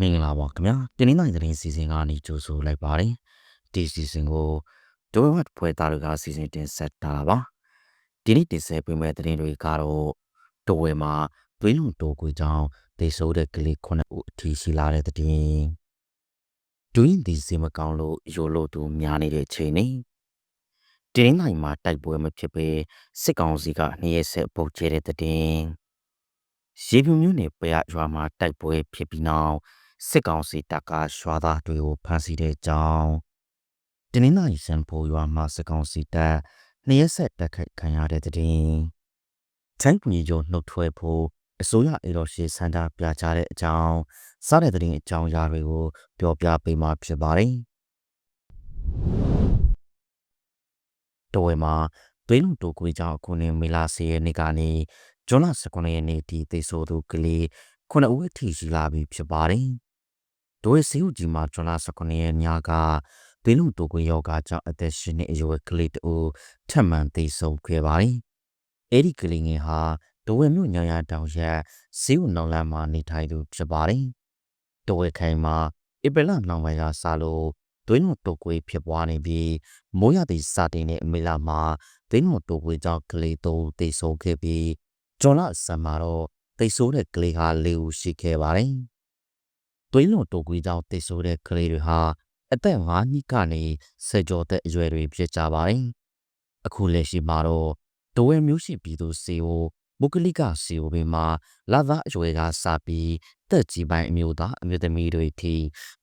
မင်္ဂလာပါခင်ဗျာတင်းနှိုင်းသတင်းစီစဉ်ကနေကြိုဆိုလိုက်ပါတယ်ဒီစီစဉ်ကိုဒိုဝတ်ဖွဲ့သားတွေကစီစဉ်တင်ဆက်တာပါဒီနေ့တင်ဆက်ပေးမယ့်သတင်းတွေကတော့ဒိုဝဲမှာသွေးလုံတိုးကွေကြောင်းဒေဆိုးတဲ့ကလေးခုနှစ်ဦးအထီးရှိလာတဲ့သတင်းဒူးရင်ဒီစီမကောင်းလို့ရိုလို့သူများနေတဲ့ချိန်နေတင်းနှိုင်းမှာတိုက်ပွဲမဖြစ်ပဲစစ်ကောင်စီကနှစ်ရက်ဆက်ပုတ်ကျဲတဲ့သတင်းရေပြူမျိုးနယ်ပရရွာမှာတိုက်ပွဲဖြစ်ပြီးနောက် စစ်ကောင်စီတပ်ကရွာသားတွေကိုဖမ်းဆီးတဲ့အကြောင်းတင်းနှင်းနိုင်စံဖိုရွာမှာစစ်ကောင်စီတပ်နှစ်ရက်ဆက်တိုက်ခိုက်ခံရတဲ့တဲ့တင်ချိုင်းပြည်ကျော်နှုတ်ထွက်ဖို့အစိုးရအေတော်ရှိစန္ဒပြကြတဲ့အကြောင်းစားတဲ့တဲ့တင်အကြောင်းအရာတွေကိုပြောပြပေးမှာဖြစ်ပါတယ်တော်ဝဲမှာသွေးလုံတိုကွေးကြောင့်ခုနှစ်မေလ10ရက်နေ့ကနေဇွန်လ19ရက်နေ့ထိသေဆိုသူကလေးခုနှစ်ဦးအထိရှိလာပြီဖြစ်ပါတယ်။ ဒိုးစီဦးကြီးမှာဇွန်လ19ရက်ညကသွေးလုံတိုကွေယောဂါကြောင့်အသက်ရှင်နေအရွယ်ကလေးတူထပ်မံသေဆုံးခဲ့ပါတယ်။အဲ့ဒီကလေးငယ်ဟာဒိုးဝဲမြို့ညရတောင်ရက်စီဦးနောင်လမ်းမှာနေထိုင်သူဖြစ်ပါတယ်။ဒိုးဝဲခိုင်မှာဧပြီလနှောင်းပိုင်းကစလို့သွေးလုံတိုကွေဖြစ်ပွားနေပြီးမိုးရသည့်စတင်တဲ့အမေလာမှာသွေးလုံတိုကွေကြောင့်ကလေးတူသေဆုံးခဲ့ပြီးဂျွန်လဆန်မှာတော့တိတ်ဆိုးတဲ့ကလေးဟာလေးဦးရှိခဲ့ပါတယ်။ သွေးလွန်တိုကွေးကြောင့်တိတ်ဆိုးတဲ့ကလေးတွေဟာအသက်၅နှစ်ကနေဆယ်ကျော်သက်အရွယ်တွေဖြစ်ကြပါတယ်။အခုလက်ရှိမှာတော့တဝဲမျိုးရှိပြည်သူစီကိုမုကလိကစီကိုပင်မှာလာသားအရွယ်ကစပြီးတက်ကြီးပိုင်းအမျိုးသားအမျိုးသမီးတွေထိ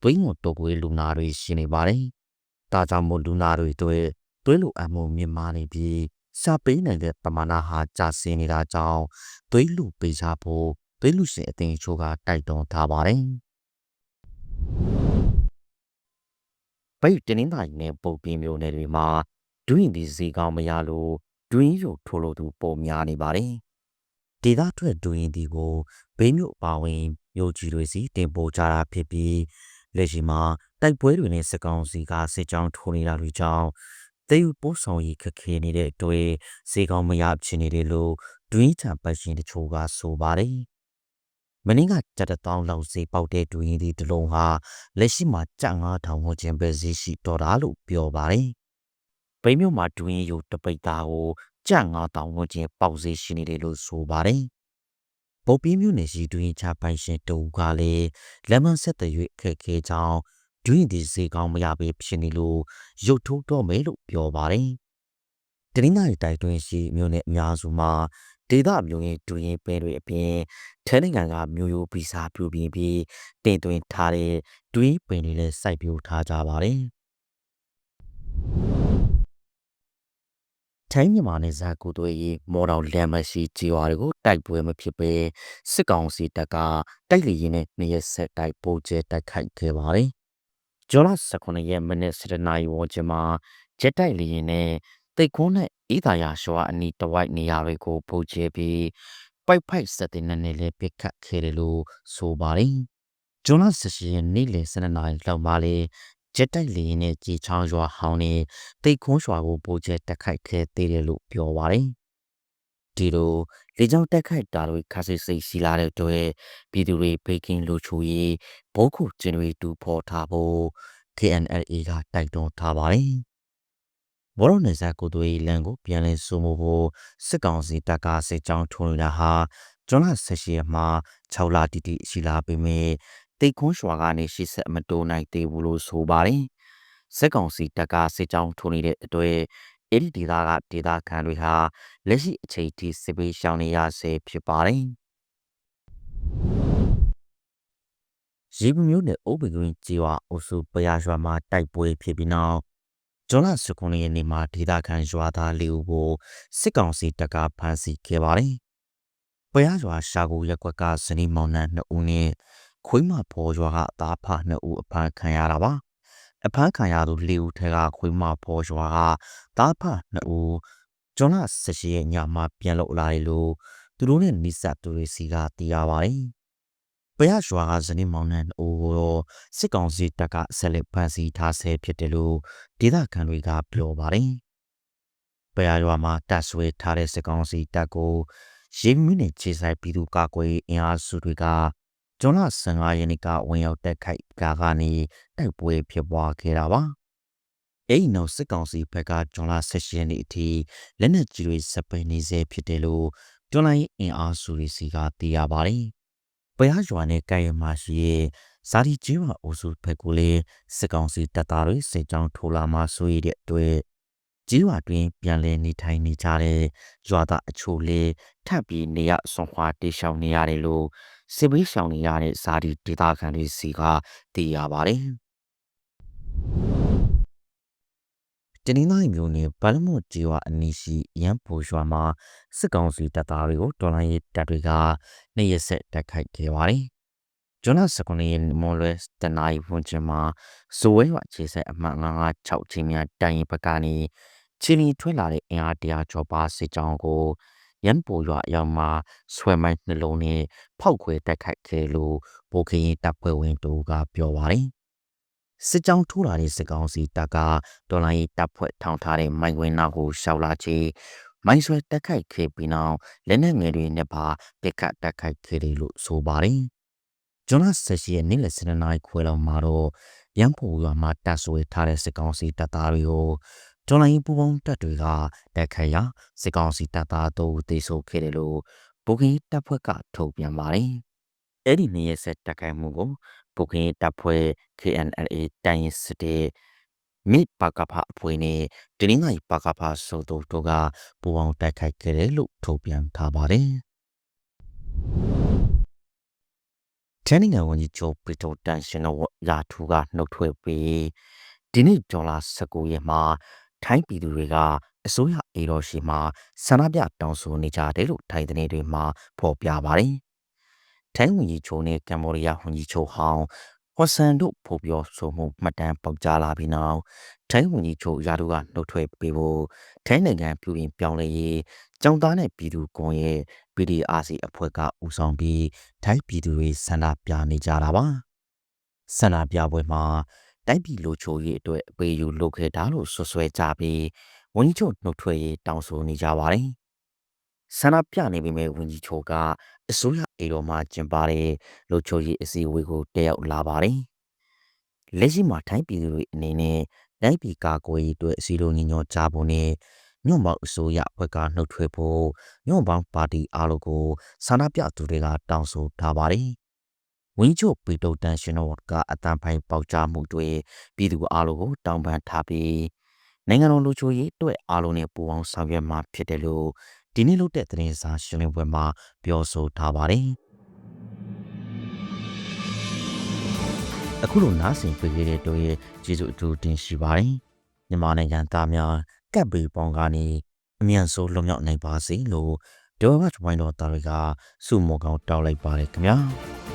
သွေးလွန်တိုကွေးလူနာတွေရှိနေပါတယ်။ဒါကြောင့်မို့လူနာတွေတွေသွေးလိုအပ်မှုမြင့်မားနေပြီးရှာပေးနိုင်တဲ့ပမာဏဟာကျဆင်းနေတာကြောင့်သွေးလူပေးစားဖို့သွေးလူရှင်အသင်းချို့ကတိုက်တွန်းထားပါတယ်။ ပိတ်တင်းတိုင်းနဲ့ပုတ်ပြင်းမျိုးနယ်တွေမှာဒွင်းဒီစီကောင်မရလို့ဒွင်းရုပ်ထိုးလို့သူပုံများနေပါတယ်။ဒေသထွက်ဒွင်းဒီကိုဘေးမြို့ပါဝင်မြို့ကြီးတွေစီတင်ပို့ကြတာဖြစ်ပြီးလက်ရှိမှာတိုက်ပွဲတွေနဲ့စကောင်စီကစစ်ကြောင်းထိုးနေတာတွေကြောင့်သေယူပို့ဆောင်ရေးခက်ခဲနေတဲ့အတွက်ဈေးကောင်းမရဖြစ်နေတယ်လို့ဒွင်းချံပတ်ရှင်တချို့ကဆိုပါတယ်။ မင်းကကြက်တောင်းလောက်ဈေးပေါက်တဲ့ဒွင်းဒီတလုံးဟာလက်ရှိမှာကြက်9000ဝန်းကျင်ပဲဈေးရှိတော်တာလို့ပြောပါတယ်။ပိမြို့မှာဒွင်းရုပ်တပိတ်သားကိုကြက်9000ဝန်းကျင်ပေါက်ဈေးရှိနေတယ်လို့ဆိုပါတယ်။ပုတ်ပြင်းမြို့နယ်ရှိတွင်ချပိုင်ရှင်တူကလည်းလက်မဆက်တဲ့ရွေခက်ခဲကြောင်းဒွင်းဒီစေကောင်းမရပဲဖြစ်နေလို့ရုတ်ထိုးတော့မယ်လို့ပြောပါတယ်။တနင်္လာရီတိုက်တွင်းရှိမြို့နယ်အများစုမှာ ဒေသမျိုးရင်းဒူရင်ပဲတွေအပြင်ထဲနိုင်ငံကမျိုးရိုးဗီဇာပြုပြင်ပြီးတင်သွင်းထားတဲ့ဒွင်းပင်တွေလည်းစိုက်ပျိုးထားကြပါတယ်။ထိုင်းမြန်မာနယ်စပ်ကိုတွေမော်တော်လမ်းမရှိကြီးဝါတွေကိုတိုက်ပွဲမဖြစ်ပဲစစ်ကောင်စီတပ်ကတိုက်လေရင်နဲ့နေရဆက်တိုက်ပိုးကျဲတိုက်ခိုက်ခဲ့ပါတယ်။ဂျွန်လ18ရက်မိနစ်7နာရီဝန်းကျင်မှာဂျက်တိုက်လေရင်နဲ့ တိတ်ခွန်းနဲ့အေးသာယာရွာအနီးတဝိုက်နေရာတွေကိုပိုးကျဲပြီးပိုက်ဖိုက်စတဲ့နဲ့လည်းပစ်ခတ်ခဲ့တယ်လို့ဆိုပါတယ်။ဂျွန်လ18ရက်နေ့လယ်12နာရီလောက်မှာလေဂျက်တိုက်လေရင်နဲ့ကြေချောင်းရွာဟောင်းနဲ့တိတ်ခွန်းရွာကိုပိုးကျဲတက်ခိုက်ခဲ့သေးတယ်လို့ပြောပါတယ်။ဒီလိုလေကြောင်းတက်ခိုက်တာတွေခါစစ်စိတ်ရှိလာတဲ့အတွက်ပြည်သူတွေဘေးကင်းလူချိုရေးဘိုးခုကျင်တွေတူဖော်ထားဖို့ KNLA ကတိုက်တွန်းထားပါတယ်။ ဘောရနေဇာကိုတွေလန်ကိုပြန်လည်စုံမဖို့စစ်ကောင်စီတပ်ကစစ်ကြောင်းထုံးနေတာဟာဇွန်လ18ရက်မှာ6လတိတိရှိလာပေမဲ့တိတ်ခွန်းရွာကနေရှေ့ဆက်မတိုးနိုင်သေးဘူးလို့ဆိုပါတယ်။စစ်ကောင်စီတပ်ကစစ်ကြောင်းထုံနေတဲ့အတွက်အဲ့ဒီဒေသကဒေသခံတွေဟာလက်ရှိအချိန်ထိစစ်ပေးရှောင်နေရဆဲဖြစ်ပါတယ်။ရေပမျိုးနဲ့အိုးပင်ကွင်းကြီးဝအုပ်စုပရရွာမှာတိုက်ပွဲဖြစ်ပြီးနောက် ဇွန်လ19ရက်နေ့မှာဒေသခံရွာသားလေးဦးကိုစစ်ကောင်စီတပ်ကဖမ်းဆီးခဲ့ပါတယ်။ပရရွာရှာကူရက်ကွက်ကဇနီးမောင်နှံ2ဦးနဲ့ခွေးမဖော်ရွာကအသားဖ2ဦးအဖမ်းခံရတာပါအဖမ်းခံရသူ၄ဦးထဲကခွေးမဖော်ရွာကသားဖ2ဦးဂျွန်လ18ရက်ညမှာပြန်လောက်လာတယ်လို့သူတို့နဲ့နိစ္စသူတွေစီကသိရပါတယ် ပရရွာကဇနီးမောင်နှံအိုးကိုစစ်ကောင်စီတပ်ကဆက်လက်ဖမ်းဆီးထားဆဲဖြစ်တယ်လို့ဒေသခံတွေကပြောပါတယ်ပရရွာမှာတပ်ဆွဲထားတဲ့စစ်ကောင်စီတပ်ကိုရေမီနဲ့ခြေဆိုင်ပြည်သူကာကွယ်အင်အားစုတွေကဇွန်လ15ရက်နေ့ကဝင်ရောက်တက်ခိုက်ကကနေတိုက်ပွဲဖြစ်ပွားခဲ့တာပါအဲ့ဒီနောက်စစ်ကောင်စီဘက်ကဇွန်လ16ရက်နေ့အထိလက်နက်ကြီးတွေစပယ်နေစေဖြစ်တယ်လို့ကျွမ်းလိုင်းအင်အားစုတွေစီကသိရပါတယ်။ ပရရွာနဲ့ကဲရမရှိရဲ့ဇာတိကျင်းဝအိုစုဘက်ကလည်းစစ်ကောင်စီတပ်သားတွေစစ်ကြောင်းထိုးလာမှဆိုရတဲ့အတွက်ကြီးဝတွင်ပြန်လည်နေထိုင်နေကြတဲ့ရွာသားအချို့လည်းထပ်ပြီးနေရဆွန်ခွာတေရှောင်နေရတယ်လို့စစ်ဘေးရှောင်နေရတဲ့ဇာတိဒေသခံတွေစီကသိရပါတယ်။ တနင်္လာရီမျိုးနဲ့ဗလမော့ကျေးရွာအနီးရှိရန်ပိုရွာမှာစစ်ကောင်စီတပ်သားတွေကိုတော်လိုင်းရေးတပ်တွေကနှိရက်ဆက်တိုက်ခိုက်ခဲ့ပါတယ်။ဂျွန်လ19ရက်မွန်လွဲတနာရီဖွင့်ချင်မှာဇိုဝဲရွာခြေဆက်အမှတ်956ချင်းများတိုင်ရင်ဘက်ကနေချင်းီထွက်လာတဲ့အင်အားတရာကျော်ပါစစ်ကြောင်းကိုရန်ပိုရွာအရောက်မှာဆွဲမိုင်းနှလုံးနဲ့ဖောက်ခွဲတိုက်ခိုက်ခဲ့လို့ဗိုလ်ခရင်တပ်ဖွဲ့ဝင်တို့ကပြောပါတယ် စစ်ကြောင်းထိုးလာတဲ့စစ်ကောင်စီတပ်ကဒေါ်လာရေးတပ်ဖွဲ့ထောင်ထားတဲ့မိုင်းဝင်းနောက်ကိုရှောက်လာချေမိုင်းဆွဲတက်ခိုက်ခဲ့ပြီးနောက်လက်နက်ငယ်တွေနဲ့ပါပစ်ခတ်တက်ခိုက်ခဲ့တယ်လို့ဆိုပါတယ်။ဂျွန်လဆက်ရှိရဲ့နေ့လယ်7နာရီခွဲလောက်မှာတော့ရန်ဖို့ရွာမှာတပ်ဆွဲထားတဲ့စစ်ကောင်စီတပ်သားတွေကိုဒေါ်လာရေးပူပေါင်းတပ်တွေကတက်ခိုက်ရာစစ်ကောင်စီတပ်သားတို့တေဆိုခဲ့တယ်လို့ဘူကင်းတပ်ဖွဲ့ကထုတ်ပြန်ပါတယ်။ အဲ့ဒီနေ့ရက်ဆက်တက်ခိုက်မှုကိုပုကင်းတပ်ဖွဲ့ KNLA တိုင်းရင်းစစ်တဲ့မိပကဖအဖွဲ့နဲ့တနင်္လာရီပကဖဆိုတို့တို့ကပူပေါင်းတိုက်ခိုက်ခဲ့တယ်လို့ထုတ်ပြန်ထားပါတယ်။တနင်္ဂနွေဝန်ကြီးချုပ်ပီတိုတန်ရှင်တို့ရာထူးကနှုတ်ထွက်ပြီးဒီနေ့ဒေါ်လာ19ရက်မှာထိုင်းပြည်သူတွေကအစိုးရအေရောရှိမှာဆန္ဒပြတောင်းဆိုနေကြတယ်လို့ထိုင်းသတင်းတွေမှာဖော်ပြပါတယ်။ ထိုင်းဝန်ကြီးချုပ်နဲ့ကမ္ဘောဒီးယားဝန်ကြီးချုပ်ဟောင်းဟော့ဆန်တို့ဖော်ပြဆိုမှုမှတ်တမ်းပေါက်ကြားလာပြီးနောက်ထိုင်းဝန်ကြီးချုပ်ရာထူးကနှုတ်ထွက်ပေးဖို့ထိုင်းနိုင်ငံပြည်ပြင်ပြောင်းလဲရေးကြောင်သားနဲ့ပြည်သူကွန်ရဲ့ PDRC အဖွဲ့ကဦးဆောင်ပြီးထိုင်းပြည်သူတွေဆန္ဒပြနေကြတာပါဆန္ဒပြပွဲမှာတိုင်းပြည်လူချိုရေးအတွက်အပေးယူလုပ်ခဲ့တာလို့ဆွဆွဲကြပြီးဝန်ကြီးချုပ်နှုတ်ထွက်ရေးတောင်းဆိုနေကြပါတယ် ဆန္ဒပြနေပေမဲ့ဝန်ကြီးချုပ်က အစိုးရအေတော်မှကျင်းပတဲ့လူချိုရေးအစည်းအဝေးကို တက်ရောက်လာပါတယ်။လက်ရှိမှာ ထိုင်းပြည်သူတွေအနေနဲ့ တိုင်းပြည်ကာကွယ်ရေးအတွက်အစည်းအဝေးညညကြဖို့နဲ့ ညွန့်ပေါင်းအစိုးရဘက်ကနှုတ်ထွက်ဖို့ ညွန့်ပေါင်းပါတီအားလုံးကို ဆန္ဒပြသူတွေက တောင်းဆိုထားပါတယ်။ဝင်းချိုပီတိုတန် ရှင်တော်ကအတန်ဖိုင်ပေါက်ကြားမှုတွေပြည်သူအားလုံးကို တောင်းပန်ထားပြီး နိုင်ငံတော်လူချိုရေးအတွက် အားလုံးနဲ့ ပူးပေါင်းဆောင်ရွက်မှာဖြစ်တယ်လို့ ဒီနေ့လုပ်တဲ့သတင်းစာရှင်းလင်းပွဲမှာပြောဆိုထားပါတယ်။အခုလိုနားဆင်ပေးခဲ့တဲ့တို့ရဲ့ကျေးဇူးအထူးတင်ရှိပါတယ်။မြန်မာနိုင်ငံသားများကပ်ဘေးပေါင်းကနေအမြန်ဆုံးလွတ်မြောက်နိုင်ပါစေလို့ဒေါ်မတ်ဝိုင်းတော်သားတွေကဆုမွန်ကောင်းတောင်းလိုက်ပါတယ်ခင်ဗျာ။